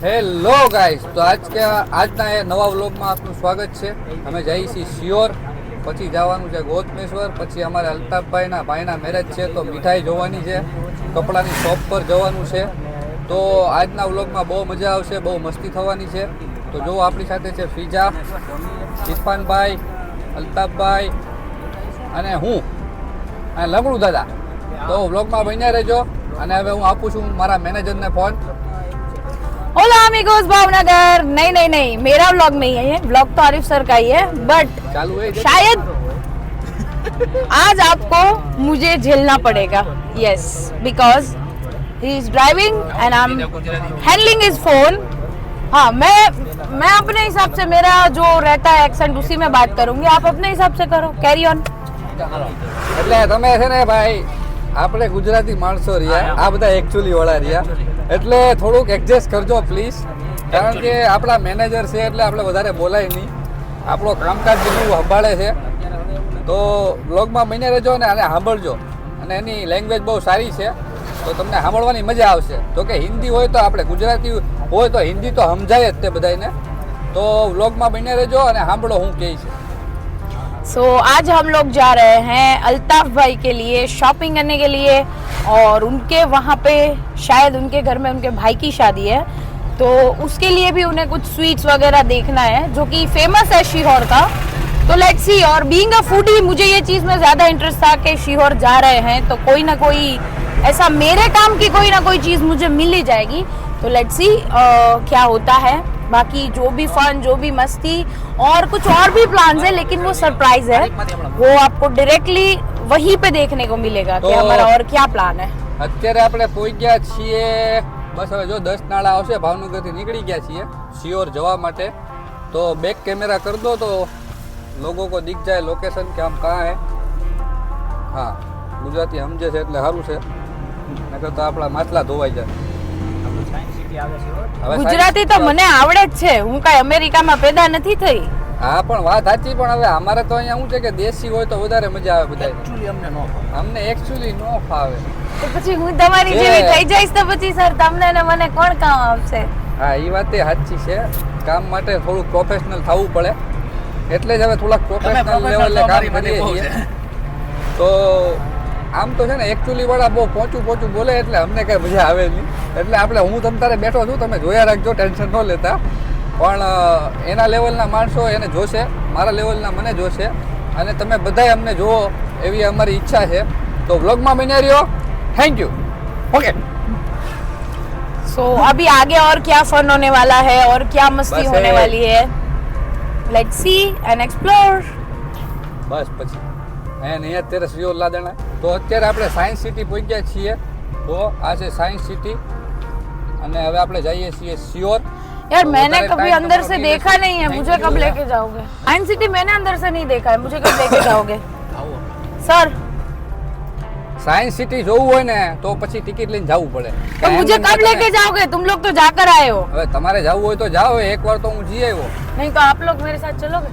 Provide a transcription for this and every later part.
Hello guys તો આજ કે આજના એ નવા વ્લોગમાં આપનું સ્વાગત છે. અમે જઈએ છીએ શિયોર પછી જવાનું છે ગોતમેશ્વર, પછી અમારે અલ્તાફભાઈના ભાઈના મેરેજ છે, તો મીઠાઈ જોવાની છે, કપડાની શોપ પર જવાનું છે. તો આજના વ્લોગમાં બહુ મજા આવશે, બહુ મસ્તી થવાની છે. તો જો આપણી સાથે છે ફિજા ઇરફાનભાઈ અલ્તાફભાઈ અને હું, અને લંગડું દાદા. તો વ્લોગમાં બન્યા રહેજો, અને હવે હું આપું છું મારા મેનેજરને ફોન ओला अमिगोस भावनगर नहीं नहीं नहीं मेरा व्लॉग नहीं है ये व्लॉग तो आरिफ सर का ही है बट ચાલુ હોય છે? शायद आज आपको मुझे झेलना पड़ेगा yes because he is driving and I am handling his phone हाँ मैं मैं अपने हिसाब से मेरा जो रहता है एक्सेंट उसी में बात करूंगी आप अपने हिसाब से करो कैरी ऑन એટલે તમે છે ને ભાઈ આપણે ગુજરાતી માણસો રહ્યા આ બધા એકચ્યુઅલી વાળા રહ્યા. એટલે થોડુંક એડજસ્ટ કરજો પ્લીઝ કારણ કે આપણા મેનેજર છે એટલે આપણે વધારે બોલાય નહીં. આપણો કામકાજ બધું સંભાળે છે. તો બ્લોગમાં બની રહેજો ને આને સાંભળજો. અને એની લેંગ્વેજ બહુ સારી છે. તો તમને સાંભળવાની મજા આવશે. જો કે હિન્દી હોય તો આપણે ગુજરાતી હોય તો હિન્દી તો સમજાય જ તે બધાને તો વ્લોગમાં બને રહેજો અને સાંભળો હું કહે છે. सो so, आज हम लोग जा रहे हैं अल्ताफ भाई के लिए शॉपिंग करने के लिए और उनके वहाँ पे शायद उनके घर में उनके भाई की शादी है। तो उसके लिए भी उन्हें कुछ स्वीट्स वगैरह देखना है जो कि फ़ेमस है शिहोर का। तो लेट्स सी और बीइंग अ फूडी मुझे ये चीज़ में ज़्यादा इंटरेस्ट था कि शिहोर जा रहे हैं तो कोई ना कोई ऐसा मेरे काम की कोई ना कोई चीज़ मुझे मिल ही जाएगी। तो लेट्स सी क्या होता है। बाकी जो भी फन जो भी मस्ती और कुछ और भी प्लान है लेकिन वो सरप्राइज़ है वो आपको डायरेक्टली वहीं पे देखने को मिलेगा तो कि हमारा और क्या प्लान है અત્યારે આપણે પહોંચ્યા છીએ બસ હવે જો દસ નાળા આવશે ભાવનગરથી નીકળી ગયા છીએ શિયોર જવા માટે તો બેક કેમેરા કર દો તો લોકો કો દીખ જાય લોકેશન કે આમ કાં હે હા ગુજરાતી સમજે છે એટલે સારું છે નકર તો આપણા માછલા ધોવાઈ જાય ગુજરાતી તો મને આવડે જ છે. હું કાંઈ અમેરિકામાં પેદા નથી થઈ. હા પણ વાત સાચી પણ હવે અમારે તો અહીંયા શું છે કે દેશી હોય તો વધારે મજા આવે બધા અમને એકચ્યુઅલી નો ફાવે. તો પછી હું તમારી જેવી થઈ જઈશ તો પછી સર તમને ને મને કોણ કામ આવશે હા એ વાત એ સાચી છે. કામ માટે થોડુંક પ્રોફેશનલ થવું પડે. એટલે જ હવે થોડાક પ્રોફેશનલ લેવલે કામ કરીએ છીએ. તો આમ તો છે ને એકચ્યુઅલી વાળા બહુ પોચું પોચું બોલે એટલે અમને કંઈ મજા આવે નહીં. એટલે આપણે હું તમ તારે બેઠો છું તમે જોયા રાખજો ટેન્શન ન લેતા. પણ એના લેવલના માણસો એને જોશે મારા લેવલના મને જોશે. અને તમે બધાય અમને જોવો એવી અમારી ઈચ્છા છે. તો વ્લોગમાં બન્યા રહ્યો. થેન્ક યુ ઓકે સો અભી આગે ઓર ક્યા ફન હોને વાલા હે? ઓર ક્યા મસ્તી હોને વાલી હે? લેટ્સ સી એન્ડ એક્સપ્લોર બસ પછી. એન અહીંયા તેરસ રિયો લાદણા. તો અત્યારે આપણે સાયન્સ સિટી પહોંચ્યા છીએ તો આ છે સાયન્સ સિટી અને હવે આપણે જઈએ છીએ સિયોર यार तो मैंने વધારે कभी time अंदर તમારો से નહીં देखा લેશે. नहीं है Thank मुझे you, कब दादा. लेके जाओगे साइंस सिटी मैंने अंदर से नहीं देखा है मुझे कब लेके जाओगे सर સાયન્સ સિટી જોવું હોય ને તો પછી ટિકિટ લઈને જવું પડે तो मुझे એમ कब નહીં लेके जाओगे तुम लोग तो जाकर आए हो હવે તમારે જવું હોય તો જાઓ એકવાર તો હું જઈ આવ્યો नहीं तो आप लोग मेरे साथ चलोगे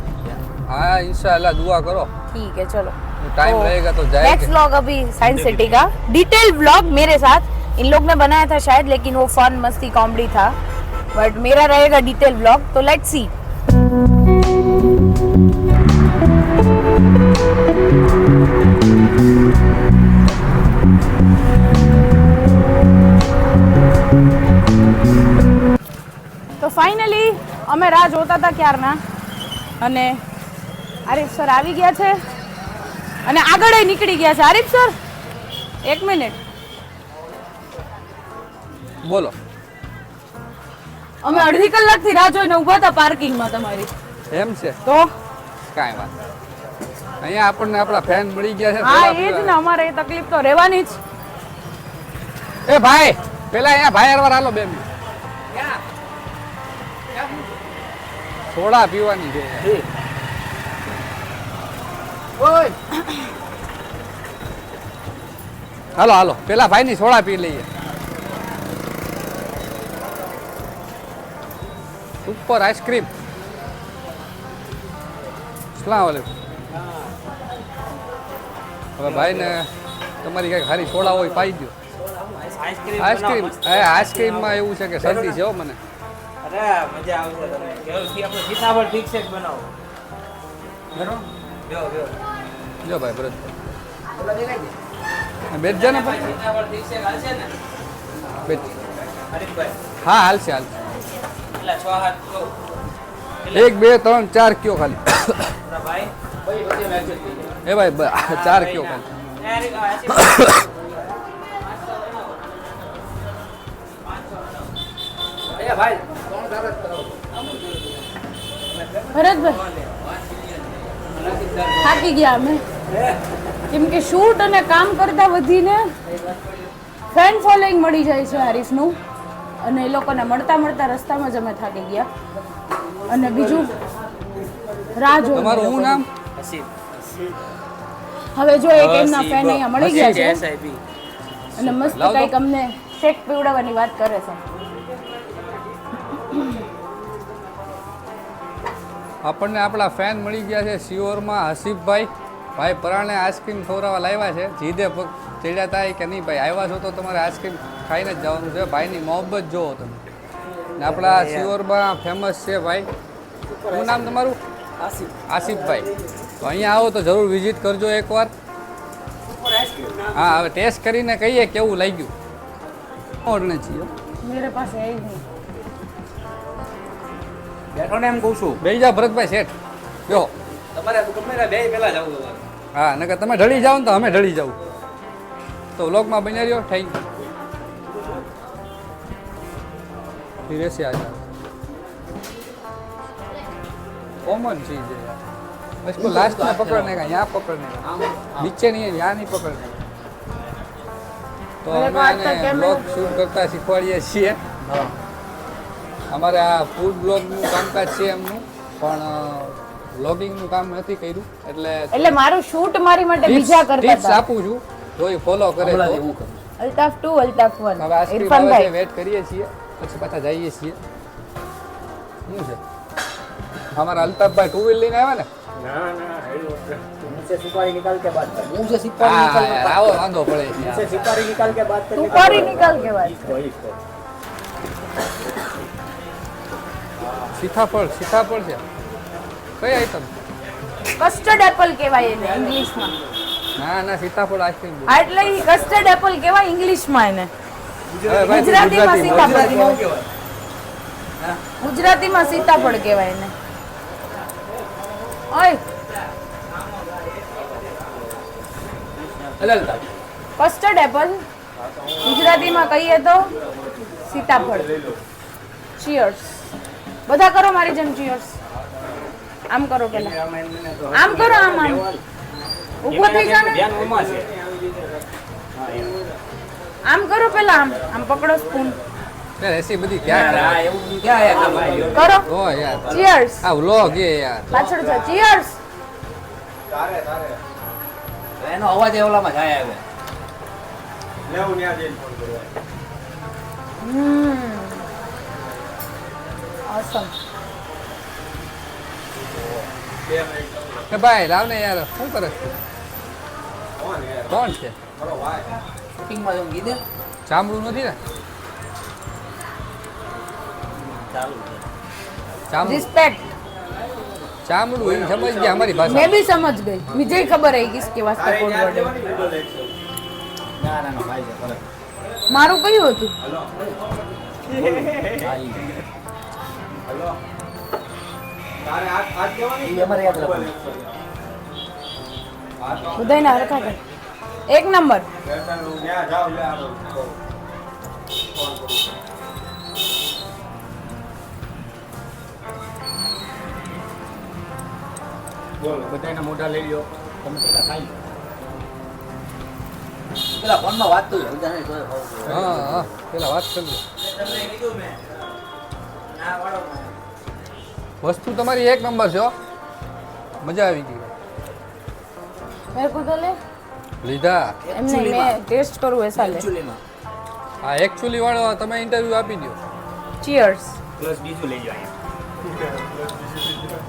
હા ઇન્શાલ્લાહ દુઆ કરો ठीक है चलो टाइम रहेगा तो जाएंगे। नेक्स्ट व्लॉग अभी साइंस सिटी का डिटेल व्लॉग मेरे साथ इन लोग ने बनाया था शायद लेकिन वो फन मस्ती कॉमेडी था बट मेरा रहेगा डिटेल व्लॉग तो लेट्स सी તો ફાઇનલી અમે રાહ જોતા હતા ક્યારના અને આરિફ સર આવી ગયા છે અને આગળ નીકળી ગયા છે. આરિફ સર એક મિનિટ. બોલો. અમે અડધી કલાકથી રાહ જોઈને ઊભા હતા પાર્કિંગમાં તમારી. એમ છે? તો? કાંઈ વાત અહીંયા આપણને આપણા ફેન મળી ગયા છે. હા એ જ ને અમારે એ તકલીફ તો રહેવાની જ. એ ભાઈ પેલા અહીંયા ભાઈ હારવાર હાલો બે મિનિટ સોડા પીવાની છે. હાલો હાલો. પેલા ભાઈની સોડા પી લઈએ. ઉપર આઈસ્ક્રીમ સલામ વાલેકુમ હવે ભાઈને તમારી કઈ ખાલી સોડા હોય પાઈ દો આઈસ્ક્રીમ એ આઈસ્ક્રીમમાં એવું છે કે શરદી છે હો મને. અરે મજા આવશે તમને. કેવલથી આપણે સીતાફળ ઠીક છે બનાવો? બરોબર. જો જો. જો ભાઈ ભરતભાઈ બેઠ જા ને ભાઈ. સીતાફળ ઠીક છે હાલશે ને બેઠ. હરીફભાઈ હા હાલશે હાલશે એટલા છ હાથ કહો એક, બે, ત્રણ, ચાર કયો ખાલી. આપણા ભાઈ ભાઈ વચ્ચે મેચેજ થઈ જાય એ ભાઈ, બ- ચાર કયો ખાલી. એ હરી- આ હસી- અહીંયા ભાઈ ભરતભાઈ, થાકી ગયા અમે. કેમ કે શૂટ અને કામ કરતા વધીને ફેન ફોલોઈંગ મળી જાય છે હરીફનું અને એ લોકોને મળતા મળતા રસ્તામાં જ અમે થાકી ગયા. અને બીજું રાહ જો તમારું શું નામ? હવે જો એક એમના ફેન અહીંયા મળી ગયા છે. અને મસ્ત કંઈક અમને શેક પીવડાવવાની વાત કરે છે. આપણને આપણા ફેન મળી ગયા છે સિયોરમાં હસીફભાઈ ભાઈ પરાણે આઈસ્ક્રીમ ખવડાવવા લાવ્યા છે. જીદે પગ ચડ્યા હતા કે નહીં ભાઈ આવ્યા છો તો તમારે આઈસ્ક્રીમ ખાઈને જ જવાનું છે. ભાઈની મોહબ્બત જોવો તમે. ને આપણા સિયોરમાં ફેમસ છે ભાઈ. શું નામ તમારું? આસિફભાઈ. તો અહીંયા આવો તો જરૂર વિઝિટ કરજો એકવાર. હા હવે ટેસ્ટ કરીને કહીએ કેવું લાગ્યું. ઓર્ડર છીએ મેરે પાસે બેઠો ને એમ કહું છું. બેજા ભરતભાઈ શેઠ. જો તમારે ગમે બે પહેલા જવું તમારે હા નકર તમે ઢળી જાઓ ને તો અમે ઢળી જાવ તો વ્લોગમાં બન્યા રહ્યો થેન્ક યુ फिर ऐसे आ जाओ कॉमन चीज है यार इसको लास्ट में पकड़ने का यहाँ पकड़ने का नीचे नहीं है यहाँ नहीं पकड़ने का તો મેરે અમે કો આજ તક આને કેમ- બ્લોગ શૂટ કરતા શીખવાડીએ છીએ અમારે આ ફૂડ બ્લોગનું કામકાજ છે એમનું પણ બ્લોગિંગનું કામ નથી કર્યું એટલે એટલે મારું શૂટ મારી માટે બીજા કરતા ટિપ્સ આપું છું જો એ ફોલો કરે તો. હું કરું અલ્તાફ 2 અલ્તાફ 1 હવે આઈસ્ક્રીમ આવે વેટ કરીએ છીએ પછી પાછા જઈએ છીએ. શું છે? અમારા અલ્તાફભાઈ ટુ વ્હીલ લઈને આવ્યા ને? સીતાફળ સીતાફળ છે. કઈ આઈટમ કસ્ટર્ડ એપલ કહેવાય એને ઇંગ્લિશમાં ના ના સીતાફળ આઈસ્ક્રીમ હા, એટલે ઈ કસ્ટર્ડ એપલ કહેવાય ઇંગ્લિશમાં એને. ગુજરાતીમાં સીતાફળ કહેવાય. ગુજરાતીમાં સીતાફળ કહેવાય એને. ઓય. કસ્ટર્ડ એપલ ગુજરાતીમાં કહીએ તો સીતાફળ. ચીયર્સ બધા કરો મારી જેમ ચીયર્સ આમ કરો પેલા. આમ કરો આમ આમ. ઊભો થઈ ને છે. આમ કરો પેલા આમ. આમ પકડો સ્પૂન એસી બધી ક્યાં યાર, એવું ક્યાં કરો. ઓ યાર. ચીયર્સ આ વ્લોગ એ યાર. પાછળ છે ચીયર્સ એનો અવાજ એ ઓલામાં જાય આવે હમ. ઓસમ કે ભાઈ લાવ ને યાર શું કરે કોણ છે? ચામડું નથી ને? ચામડું. રિસ્પેક્ટ ચામડું એ સમજ ગયા અમારી ભાષા. મેં બી સમજ ગઈ. મુજે ખબર આવી ગઈ કે વાસ્તે કોડ વર્ડ ના ના ના ભાઈ મારું કયું હતું? હેલો. હેલો. બધાને હરખા કર એક નંબર. બધાના મોઢા લઈ લ્યો. તમે પેલા ખાઈ લો. પેલા ફોનમાં વાત તો હા હા પેલા વાત કરી તમને કીધું મેં. ના વાળો વસ્તુ તમારી એક નંબર છે હો. મજા આવી ગઈ. મેરે કો તો લે લીધા મેં ટેસ્ટ કરું એસા લે એકચ્યુઅલીમાં એકચ્યુઅલી વાળો તમે ઇન્ટરવ્યુ આપી દો ચીયર્સ પ્લસ બીજું લઈ જાઓ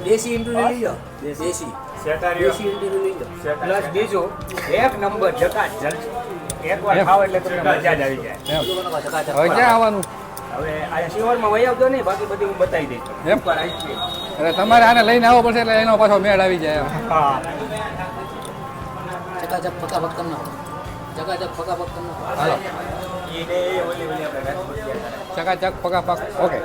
દેશી ઇન્ટરવ્યુ લઈ જાઓ દેશી. દેશી. ઇન્ટરવ્યુ લઈ જાઓ પ્લસ બીજું એક નંબર જકા જલ એકવાર. ખાવ એટલે તમને મજા જ આવી જાય. હવે ક્યાં આવવાનું? હવે આ શિહોરમાં વહી આવતો નહીં બાકી બધી હું બતાવી દઈશ. એમ? ઉપર એટલે તમારે આને લઈને આવવો પડશે એટલે એનો પાછો મેળ આવી જાય હા. ચકાચક ફટાફટ કરી. નાખો ચકાચક હાલો. ઈ ને હતા. ચકાચક પકાપક ઓકે.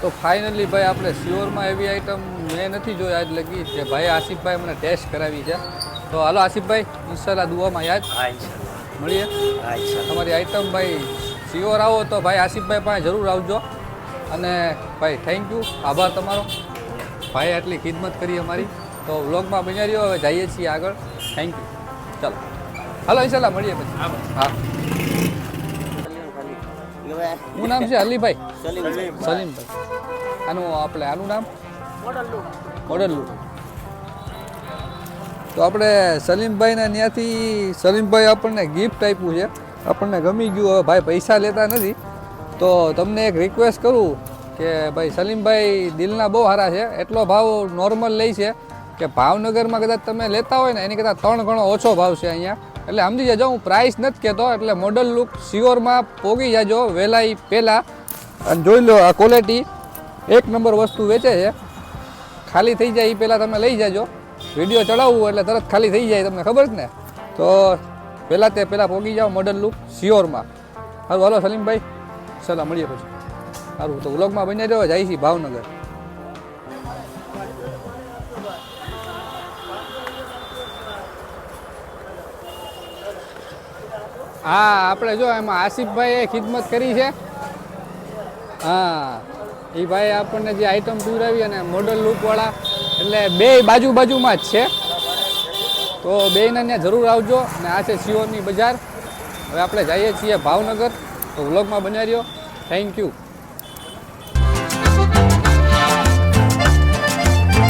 તો ફાઇનલી ભાઈ આપણે શ્યોરમાં એવી આઈટમ મેં નથી જોઈ આજ લગી જે ભાઈ આસિફભાઈ મને ટેસ્ટ કરાવી છે. તો હાલો આસિફભાઈ ઇન્શાલ્લાહ દુઆમાં યાદ. મળીએ. તમારી આઈટમ ભાઈ શ્યોર આવો તો ભાઈ આસિફભાઈ પાસે જરૂર આવજો. અને ભાઈ થેન્ક યુ આભાર તમારો. ભાઈ આટલી ખિદમત કરી અમારી. તો વ્લોગમાં બન્યા રહ્યો હવે જઈએ છીએ આગળ. થેન્ક યુ ચાલો. હાલો ઇન્શાલ્લાહ મળીએ પછી. હા શું નામ છે? અલીભાઈ? સલીમભાઈ આનું આપણે આનું નામ? મોડલ તો આપણે સલીમભાઈના ત્યાંથી સલીમભાઈ આપણને ગિફ્ટ આપ્યું છે. આપણને ગમી ગયું, હવે ભાઈ પૈસા લેતા નથી. તો તમને એક રિક્વેસ્ટ કરું કે ભાઈ સલીમભાઈ દિલના બહુ સારા છે. એટલો ભાવ નોર્મલ લે છે કે ભાવનગરમાં કદાચ તમે લેતા હોય ને, એની કરતાં ત્રણ ગણો ઓછો ભાવ છે અહીંયા. એટલે સમજી જજો હું પ્રાઇસ નથી કહેતો, એટલે મોડલ લુક સિયોરમાં પોગી જાજો વહેલા ઈ પહેલાં અને જોઈ લો આ ક્વોલિટી એક નંબર વસ્તુ વેચે છે. ખાલી થઈ જાય એ પહેલાં તમે લઈ જાજો. વીડિયો ચડાવવું એટલે તરત ખાલી થઈ જાય, તમને ખબર જ ને? તો પહેલાં તે પહેલાં પોગી જાઓ મોડલ લુક શિયોરમાં સારું હાલો, સલીમભાઈ. ચાલો, મળીએ પછી. સારું તો વ્લોગમાં બની રહ્યો જાય છે ભાવનગર. હા, આપણે જો એમાં આસિફભાઈએ ખિદમત કરી છે. હા, એ ભાઈ આપણને જે આઈટમ પીવડાવી અને મોડલ લુકવાળા એટલે બે બાજુ બાજુમાં જ છે. તો બેન અહીંયા જરૂર આવજો. અને આ છે સિયોરની બજાર. હવે આપણે જઈએ છીએ ભાવનગર. તો વ્લોગમાં બન્યા રહ્યો. થેન્ક યુ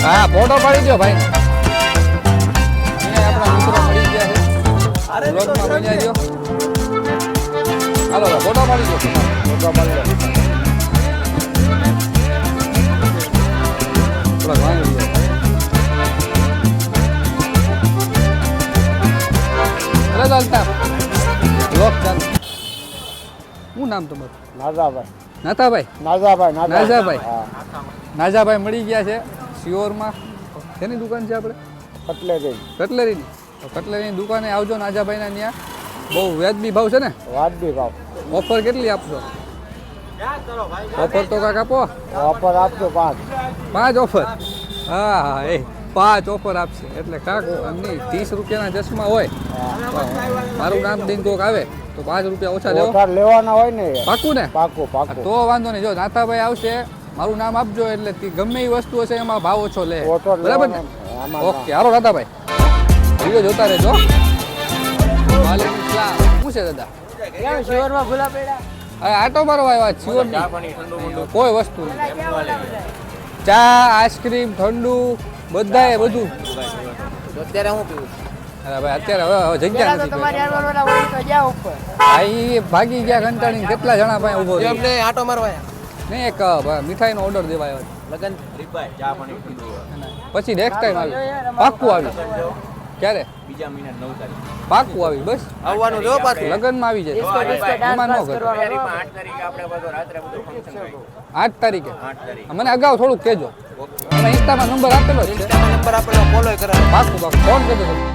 હા ફોટો પાડી દો ભાઈ. અહીંયા આપણા મિત્રો મળી ગયા છે. વ્લોગમાં બન્યા રહ્યો. હાલો ફોટો પાડી દો ફોટો પાડી દો અરે ચાલતા. લોક ચાલ. શું નામ તમારું? નાઝાભાઈ નાતાભાઈ? નાઝાભાઈ નાઝાભાઈ. હા. નાજાભાઈ મળી ગયા છે સિયોરમાં. શેની દુકાન છે આપણે? કટલેરી. કટલેરીની. તો કટલેરીની દુકાને આવજો નાઝાભાઈના ત્યાં બહુ વ્યાજબી ભાવ છે ને? વાજબી ભાવ. ઓફર કેટલી આપશો? ઓફર તો કાક આપો. ઓફર આપજો પાંચ. પાંચ ઓફર? હા હા એ. પાંચ ઓફર આપશે. એટલે કાક નહીં ત્રીસ રૂપિયાના ચશ્મા હોય મારું નામ દઈને કોક આવે તો પાંચ રૂપિયા ઓછા લેવો. લેવાના હોય ને પાકું ને? પાકું પાકું. તો વાંધો નહીં. જો નાથાભાઈ આવશે મારું નામ આપજો એટલે તી ગમે એ વસ્તુ હશે એમાં ભાવ ઓછો લે. બરાબર ને? આમાં ઓકે હાલો દાદાભાઈ વીડિયો જોતા રહેજો. શું છે દાદા? શિવરમાં ભૂલા પડ્યા? હવે આટો મારવા આવ્યા મંડુ કોઈ વસ્તુ ચા આઈસ્ક્રીમ ઠંડુ બધાએ બધું. અત્યારે હું પીવું અરે ભાઈ અત્યારે હવે હવે જગ્યા નથી. આ ઈ ભાગી ગયા કંટાળીને કેટલા જણા ભાઈ ઊભો રહી? આટો મારવા નહીં એક મીઠાઈનો ઓર્ડર દેવાયો લગન. રીપાઈ ચા પાણી પછી નેક્સ્ટ ટાઈમ આવી પાક્કું આવી ક્યારે? બીજા મહિના નવ તારીખ. પાક્કું આવી બસ. આવવાનું જો પાછું. લગ્નમાં આવી જાય. એમાં ન કર તારીખે આપણે બધું રાત્રે બધું ફંક્શન હોય તારીખે? આઠ તારીખ. મને અગાઉ થોડુંક કહેજો. અને ઇન્સ્ટામાં નંબર આપેલો છે. નંબર આપણને ફોલો કરાવો. પાક્કું પાક્કું ફોન કરજો તમે